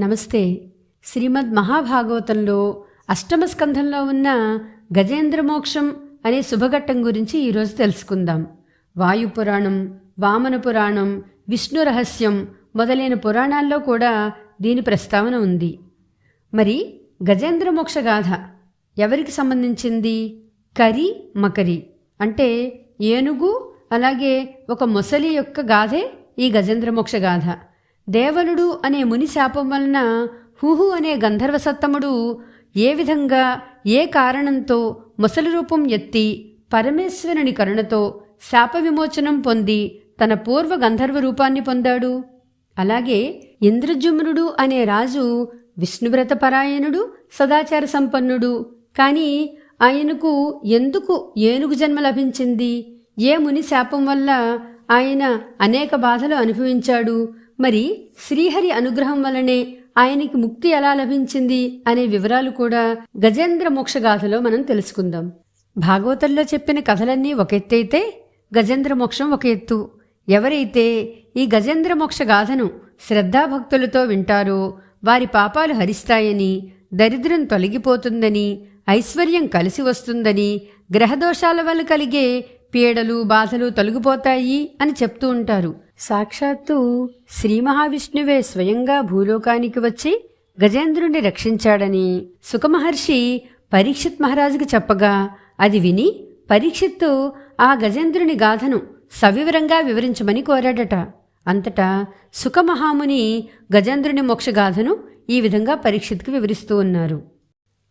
నమస్తే. శ్రీమద్ మహాభాగవతంలో అష్టమ స్కంధంలో ఉన్న గజేంద్రమోక్షం అనే శుభఘట్టం గురించి ఈరోజు తెలుసుకుందాం. వాయు పురాణం వామన పురాణం విష్ణు రహస్యం మొదలైన పురాణాల్లో కూడా దీని ప్రస్తావన ఉంది. మరి గజేంద్రమోక్ష గాథ ఎవరికి సంబంధించింది? కరి మకరి అంటే ఏనుగు అలాగే ఒక మొసలి యొక్క గాథే ఈ గజేంద్రమోక్ష గాథ. దేవలుడు అనే ముని శాపం వలన హుహు అనే గంధర్వ సత్తముడు ఏ విధంగా ఏ కారణంతో మొసలి రూపం ఎత్తి పరమేశ్వరుని కరుణతో శాప విమోచనం పొంది తన పూర్వ గంధర్వ రూపాన్ని పొందాడు? అలాగే ఇంద్రజుమ్నుడు అనే రాజు విష్ణువ్రత పరాయణుడు సదాచార సంపన్నుడు. కానీ ఆయనకు ఎందుకు ఏనుగు జన్మ లభించింది? ఏ ముని శాపం వల్ల ఆయన అనేక బాధలు అనుభవించాడు? మరి శ్రీహరి అనుగ్రహం వల్లనే ఆయనకి ముక్తి ఎలా లభించింది అనే వివరాలు కూడా గజేంద్ర మోక్షగాథలో మనం తెలుసుకుందాం. భాగవతంలో చెప్పిన కథలన్నీ ఒక ఎత్తైతే గజేంద్ర మోక్షం ఒక ఎత్తు. ఎవరైతే ఈ గజేంద్ర మోక్ష గాథను శ్రద్ధాభక్తులతో వింటారో వారి పాపాలు హరిస్తాయని దరిద్రం తొలగిపోతుందని ఐశ్వర్యం కలిసి వస్తుందని గ్రహదోషాల వల్ల కలిగే పీడలు బాధలు తొలగిపోతాయి అని చెప్తూ ఉంటారు. సాక్షాత్తు శ్రీ మహావిష్ణువే స్వయంగా భూలోకానికి వచ్చి గజేంద్రుణ్ణి రక్షించాడని సుఖమహర్షి పరీక్షిత్ మహారాజుకు చెప్పగా అది విని పరీక్షిత్తు ఆ గజేంద్రుని గాథను సవివరంగా వివరించమని కోరాడట. అంతటా సుఖమహాముని గజేంద్రుని మోక్షగాథను ఈ విధంగా పరీక్షిత్కు వివరిస్తూ ఉన్నారు.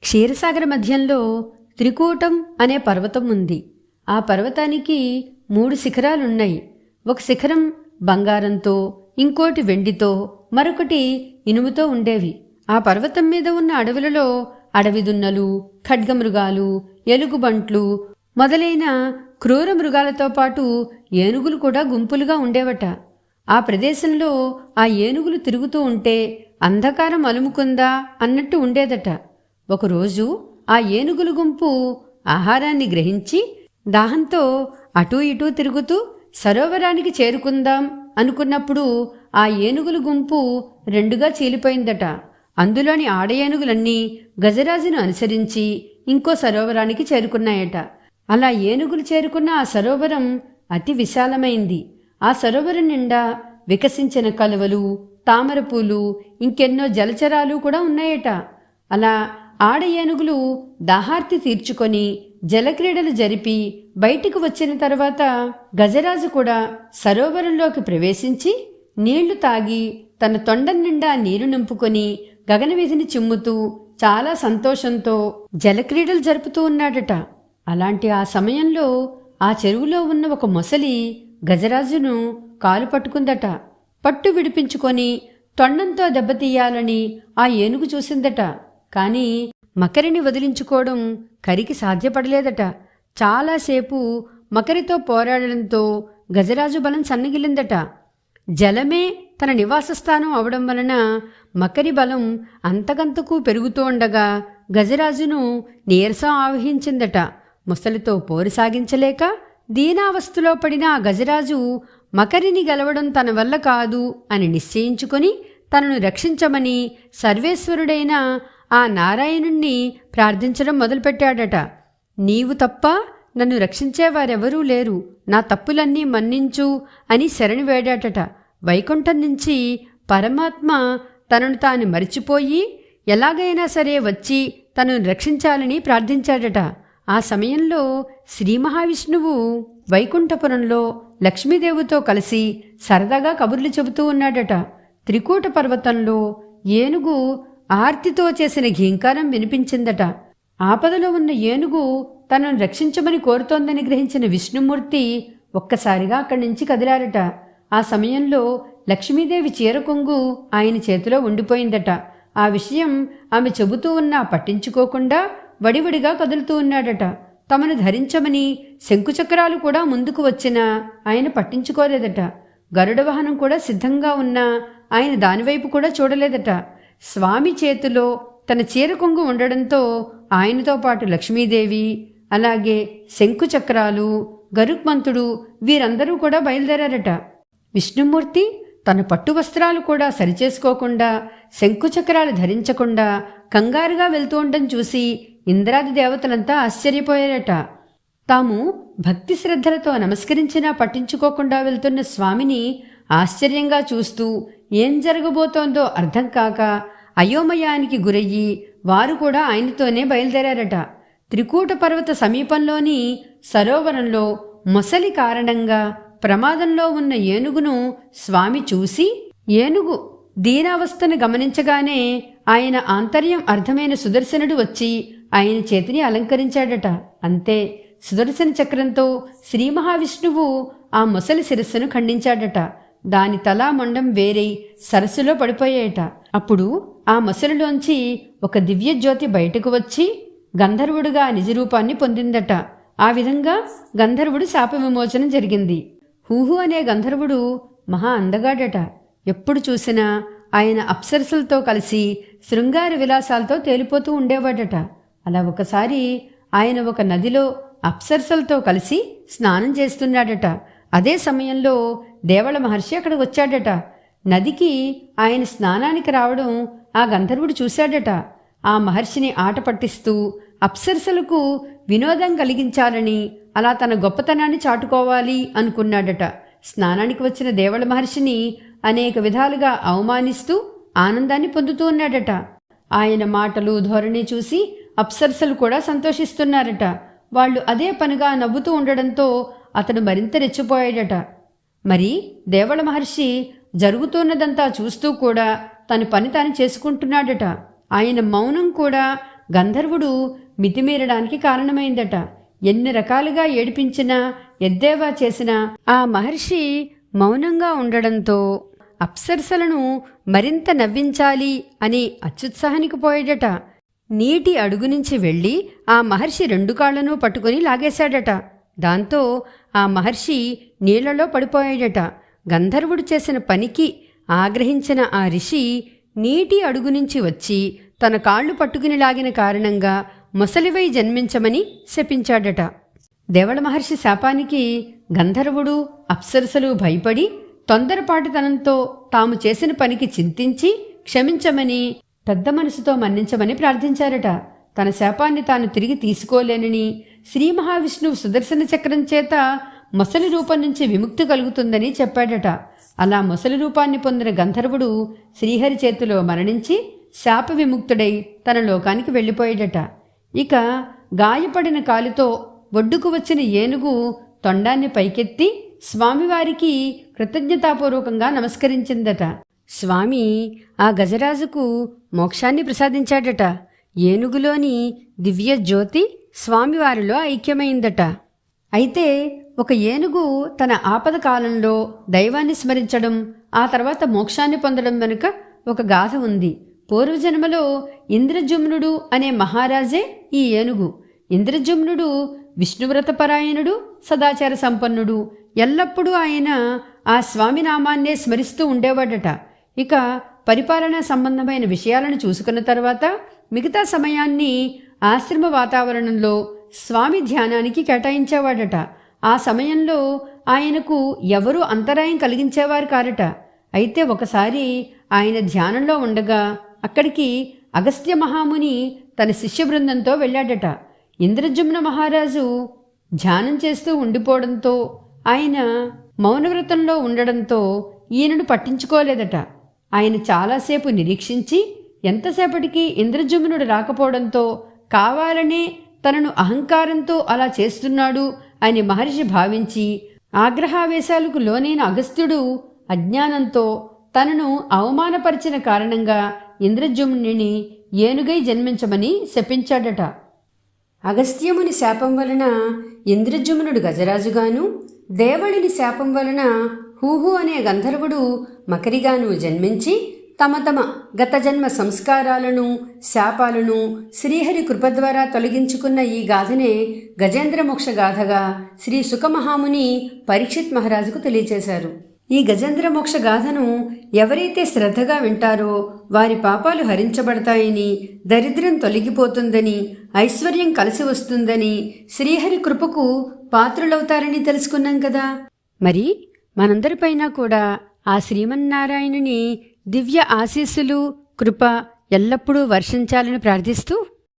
క్షీరసాగర మధ్యంలో త్రికూటం అనే పర్వతం ఉంది. ఆ పర్వతానికి మూడు శిఖరాలున్నాయి. ఒక శిఖరం బంగారంతో ఇంకోటి వెండితో మరొకటి ఇనుముతో ఉండేవి. ఆ పర్వతం మీద ఉన్న అడవులలో అడవి దున్నలు ఖడ్గమృగాలు ఎలుగుబంట్లు మొదలైన క్రూర మృగాలతో పాటు ఏనుగులు కూడా గుంపులుగా ఉండేవట. ఆ ప్రదేశంలో ఆ ఏనుగులు తిరుగుతూ ఉంటే అంధకారం అలుముకుందా అన్నట్టు ఉండేదట. ఒకరోజు ఆ ఏనుగుల గుంపు ఆహారాన్ని గ్రహించి దాహంతో అటూ ఇటూ తిరుగుతూ సరోవరానికి చేరుకుందాం అనుకున్నప్పుడు ఆ ఏనుగుల గుంపు రెండుగా చీలిపోయిందట. అందులోని ఆడ ఏనుగులన్నీ గజరాజును అనుసరించి ఇంకో సరోవరానికి చేరుకున్నాయట. అలా ఏనుగులు చేరుకున్న ఆ సరోవరం అతి విశాలమైంది. ఆ సరోవరం నిండా వికసించిన కలువలు తామరపూలు ఇంకెన్నో జలచరాలు కూడా ఉన్నాయట. అలా ఆడ ఏనుగులు దాహార్తి తీర్చుకొని జలక్రీడలు జరిపి బయటికి వచ్చిన తర్వాత గజరాజు కూడా సరోవరంలోకి ప్రవేశించి నీళ్ళు తాగి తన తొండం నిండా నీరు నింపుకొని గగనవీధిని చిమ్ముతూ చాలా సంతోషంతో జలక్రీడలు జరుపుతూ ఉన్నాడట. అలాంటి ఆ సమయంలో ఆ చెరువులో ఉన్న ఒక మొసలి గజరాజును కాలు పట్టుకుందట. పట్టు విడిపించుకొని తొండంతో దెబ్బతీయాలని ఆ ఏనుగు చూసిందట. కాని మకరిని వదిలించుకోవడం కరికి సాధ్యపడలేదట. చాలాసేపు మకరితో పోరాడడంతో గజరాజు బలం సన్నగిలిందట జలమే తన నివాస స్థానం అవడం వలన మకరి బలం అంతకంతకు పెరుగుతూ ఉండగా గజరాజును నీరసం ఆవహించిందట. ముసలితో పోరు సాగించలేక దీనావస్థలో పడిన ఆ గజరాజు మకరిని గెలవడం తన వల్ల కాదు అని నిశ్చయించుకొని తనను రక్షించమని సర్వేశ్వరుడైన ఆ నారాయణుణ్ణి ప్రార్థించడం మొదలుపెట్టాడట. నీవు తప్ప నన్ను రక్షించేవారెవరూ లేరు. నా తప్పులన్నీ మన్నించు అని శరణి వేడాటట వైకుంఠం నుంచి పరమాత్మ తనను తాను మరిచిపోయి ఎలాగైనా సరే వచ్చి తనను రక్షించాలని ప్రార్థించాడట. ఆ సమయంలో శ్రీ మహావిష్ణువు వైకుంఠపురంలో లక్ష్మీదేవితో కలిసి సరదాగా కబుర్లు చెబుతూ ఉన్నాడట. త్రికూట పర్వతంలో ఏనుగు ఆర్తితో చేసిన ఘీంకారం వినిపించిందట. ఆపదలో ఉన్న ఏనుగు తనను రక్షించమని కోరుతోందని గ్రహించిన విష్ణుమూర్తి ఒక్కసారిగా అక్కడి నుంచి కదిలారట. ఆ సమయంలో లక్ష్మీదేవి చీర కొంగు ఆయన చేతిలో ఉండిపోయిందట. ఆ విషయం ఆమె చెబుతూ ఉన్నా పట్టించుకోకుండా వడివడిగా కదులుతూ ఉన్నాడట. తమను ధరించమని శంకుచక్రాలు కూడా ముందుకు వచ్చినా ఆయన పట్టించుకోలేదట. గరుడ వాహనం కూడా సిద్ధంగా ఉన్నా ఆయన దానివైపు కూడా చూడలేదట. స్వామి చేతిలో తన చీర కొంగు ఉండడంతో ఆయనతో పాటు లక్ష్మీదేవి అలాగే శంకుచక్రాలు గరుక్మంతుడు వీరందరూ కూడా బయలుదేరారట. విష్ణుమూర్తి తన పట్టు వస్త్రాలు కూడా సరిచేసుకోకుండా శంకుచక్రాలు ధరించకుండా కంగారుగా వెళ్తూ ఉండడం చూసి ఇంద్రాది దేవతలంతా ఆశ్చర్యపోయారట. తాము భక్తి శ్రద్ధలతో నమస్కరించినా పట్టించుకోకుండా వెళ్తున్న స్వామిని ఆశ్చర్యంగా చూస్తూ ఏం జరగబోతోందో అర్థం కాక అయోమయానికి గురయ్యి వారు కూడా ఆయనతోనే బయలుదేరారట. త్రికూట పర్వత సమీపంలోని సరోవరంలో మొసలి కారణంగా ప్రమాదంలో ఉన్న ఏనుగును స్వామి చూసి ఏనుగు దీనావస్థను గమనించగానే ఆయన ఆంతర్యం అర్థమైన సుదర్శనుడు వచ్చి ఆయన చేతిని అలంకరించాడట. అంతే సుదర్శన చక్రంతో శ్రీ మహావిష్ణువు ఆ మొసలి శిరస్సును ఖండించాడట. దాని తలా మొండం వేరై సరస్సులో పడిపోయాయట అప్పుడు ఆ మొసలిలోంచి ఒక దివ్యజ్యోతి బయటకు వచ్చి గంధర్వుడుగా నిజరూపాన్ని పొందిందట. ఆ విధంగా గంధర్వుడు శాప విమోచనం జరిగింది. హూహు అనే గంధర్వుడు మహా అందగాడట. ఎప్పుడు చూసినా ఆయన అప్సరసులతో కలిసి శృంగార విలాసాలతో తేలిపోతూ ఉండేవాడట. అలా ఒకసారి ఆయన ఒక నదిలో అప్సరసలతో కలిసి స్నానం చేస్తున్నాడట. అదే సమయంలో దేవళ మహర్షి అక్కడికి వచ్చాడట. నదికి ఆయన స్నానానికి రావడం ఆ గంధర్వుడు చూశాడట. ఆ మహర్షిని ఆట పట్టిస్తూ అప్సరసలకు వినోదం కలిగించాలని అలా తన గొప్పతనాన్ని చాటుకోవాలి అనుకున్నాడట. స్నానానికి వచ్చిన దేవళ మహర్షిని అనేక విధాలుగా అవమానిస్తూ ఆనందాన్ని పొందుతూ ఉన్నాడట. ఆయన మాటలు ధోరణి చూసి అప్సరసలు కూడా సంతోషిస్తున్నారట. వాళ్ళు అదే పనిగా నవ్వుతూ ఉండడంతో అతడు మరింత రెచ్చిపోయాడట. మరి దేవళ మహర్షి జరుగుతున్నదంతా చూస్తూ కూడా తన పని తాను చేసుకుంటున్నాడట. ఆయన మౌనం కూడా గంధర్వుడు మితిమీరడానికి కారణమైందట. ఎన్ని రకాలుగా ఏడిపించినా ఎద్దేవా చేసినా ఆ మహర్షి మౌనంగా ఉండడంతో అప్సరసలను మరింత నవ్వించాలి అని అత్యుత్సాహానికి పోయాడట. నీటి అడుగు నుంచి వెళ్ళి ఆ మహర్షి రెండు కాళ్ళను పట్టుకుని లాగేశాడట. దాంతో ఆ మహర్షి నీళ్ళలో పడిపోయాడట. గంధర్వుడు చేసిన పనికి ఆగ్రహించిన ఆ ఋషి నీటి అడుగు నుంచి వచ్చి తన కాళ్ళు పట్టుకుని లాగిన కారణంగా ముసలివై జన్మించమని శపించాడట. దేవళ మహర్షి శాపానికి గంధర్వుడు అప్సరసలు భయపడి తొందరపాటుతనంతో తాము చేసిన పనికి చింతించి క్షమించమని పెద్ద మనసుతో మన్నించమని ప్రార్థించారట. తన శాపాన్ని తాను తిరిగి తీసుకోలేనని శ్రీ మహావిష్ణువు సుదర్శన చక్రం చేత మొసలి రూపం నుంచి విముక్తి కలుగుతుందని చెప్పాడట. అలా మొసలి రూపాన్ని పొందిన గంధర్వుడు శ్రీహరి చేతిలో మరణించి శాప విముక్తుడై తన లోకానికి వెళ్ళిపోయాడట. ఇక గాయపడిన కాలుతో ఒడ్డుకు వచ్చిన ఏనుగు తొండాన్ని పైకెత్తి స్వామివారికి కృతజ్ఞతాపూర్వకంగా నమస్కరించిందట. స్వామి ఆ గజరాజుకు మోక్షాన్ని ప్రసాదించాడట. ఏనుగులోని దివ్య జ్యోతి స్వామివారిలో ఐక్యమైందట. అయితే ఒక ఏనుగు తన ఆపద కాలంలో దైవాన్ని స్మరించడం ఆ తర్వాత మోక్షాన్ని పొందడం వెనుక ఒక గాథ ఉంది. పూర్వజన్మలో ఇంద్రజుమ్నుడు అనే మహారాజే ఈ ఏనుగు. ఇంద్రజుమ్నుడు విష్ణువ్రతపరాయణుడు సదాచార సంపన్నుడు. ఎల్లప్పుడూ ఆయన ఆ స్వామి నామాన్నే స్మరిస్తూ ఉండేవాడట. ఇక పరిపాలనా సంబంధమైన విషయాలను చూసుకున్న తర్వాత మిగతా సమయాన్ని ఆశ్రమ వాతావరణంలో స్వామి ధ్యానానికి కేటాయించేవాడట. ఆ సమయంలో ఆయనకు ఎవరూ అంతరాయం కలిగించేవారు కారట. అయితే ఒకసారి ఆయన ధ్యానంలో ఉండగా అక్కడికి అగస్త్య మహాముని తన శిష్య బృందంతో వెళ్ళాడట. ఇంద్రజుమ్న మహారాజు ధ్యానం చేస్తూ ఉండిపోవడంతో ఆయన మౌనవ్రతంలో ఉండడంతో ఈయనను పట్టించుకోలేదట. ఆయన చాలాసేపు నిరీక్షించి ఎంతసేపటికి ఇంద్రజుమ్నుడు రాకపోవడంతో కావాలనే తనను అహంకారంతో అలా చేస్తున్నాడు అని మహర్షి భావించి ఆగ్రహావేశాలకు లోనైన అగస్త్యుడు అజ్ఞానంతో తనను అవమానపరిచిన కారణంగా ఇంద్రజుమ్నుని ఏనుగై జన్మించమని శపించాడట. అగస్త్యముని శాపం వలన ఇంద్రజుమ్నుడు గజరాజుగాను దేవళిని శాపం వలన హూహు అనే గంధర్వుడు మకరిగాను జన్మించి తమ తమ గత జన్మ సంస్కారాలను శాపాలను శ్రీహరి కృప ద్వారా తొలగించుకున్న ఈ గాథనే గజేంద్ర మోక్ష గాథగా శ్రీ సుఖమహాముని పరీక్షిత్ మహారాజుకు తెలియచేశారు. ఈ గజేంద్ర మోక్ష గాథను ఎవరైతే శ్రద్ధగా వింటారో వారి పాపాలు హరించబడతాయని దరిద్రం తొలగిపోతుందని ఐశ్వర్యం కలిసి వస్తుందని శ్రీహరి కృపకు పాత్రులవుతారని తెలుసుకున్నాం కదా. మరి మనందరిపైన కూడా ఆ శ్రీమన్నారాయణుని దివ్య ఆశీస్సులు కృప ఎల్లప్పుడూ వర్షించాలని ప్రార్థిస్తూ